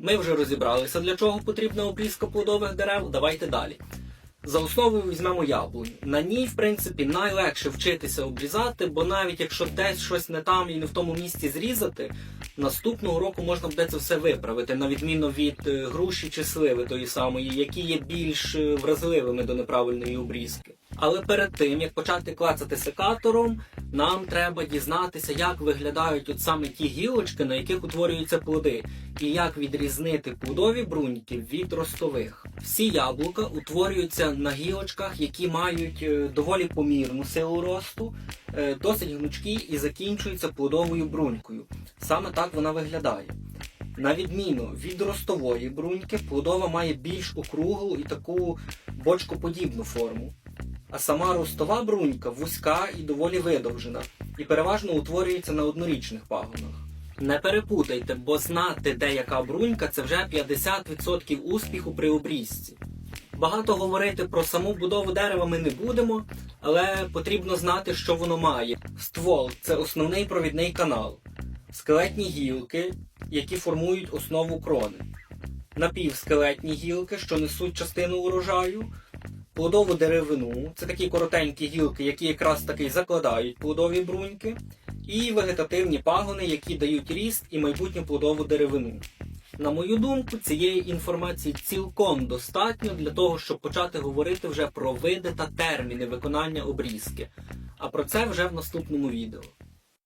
Ми вже розібралися, для чого потрібна обрізка плодових дерев. Давайте далі. За основу візьмемо яблуню. На ній, в принципі, найлегше вчитися обрізати, бо навіть якщо десь щось не там і не в тому місці зрізати, наступного року можна буде це все виправити, на відміну від е, груші чи сливи тої самої, які є більш е, вразливими до неправильної обрізки. Але перед тим як почати клацати секатором, нам треба дізнатися, як виглядають от саме ті гілочки, на яких утворюються плоди, і як відрізнити плодові бруньки від ростових. Всі яблука утворюються на гілочках, які мають е, доволі помірну силу росту, е, досить гнучкі і закінчуються плодовою брунькою. Саме так вона виглядає. На відміну від ростової бруньки, плодова має більш округлу і таку бочкоподібну форму. А сама ростова брунька вузька і доволі видовжена, і переважно утворюється на однорічних пагонах. Не перепутайте, бо знати, де яка брунька, це вже 50% успіху при обрізці. Багато говорити про саму будову дерева ми не будемо, але потрібно знати, що воно має. Ствол це основний провідний канал, скелетні гілки, які формують основу крони, напівскелетні гілки, що несуть частину урожаю, плодову деревину це такі коротенькі гілки, які якраз таки закладають плодові бруньки, і вегетативні пагони, які дають ріст і майбутню плодову деревину. На мою думку, цієї інформації цілком достатньо для того, щоб почати говорити вже про види та терміни виконання обрізки. А про це вже в наступному відео.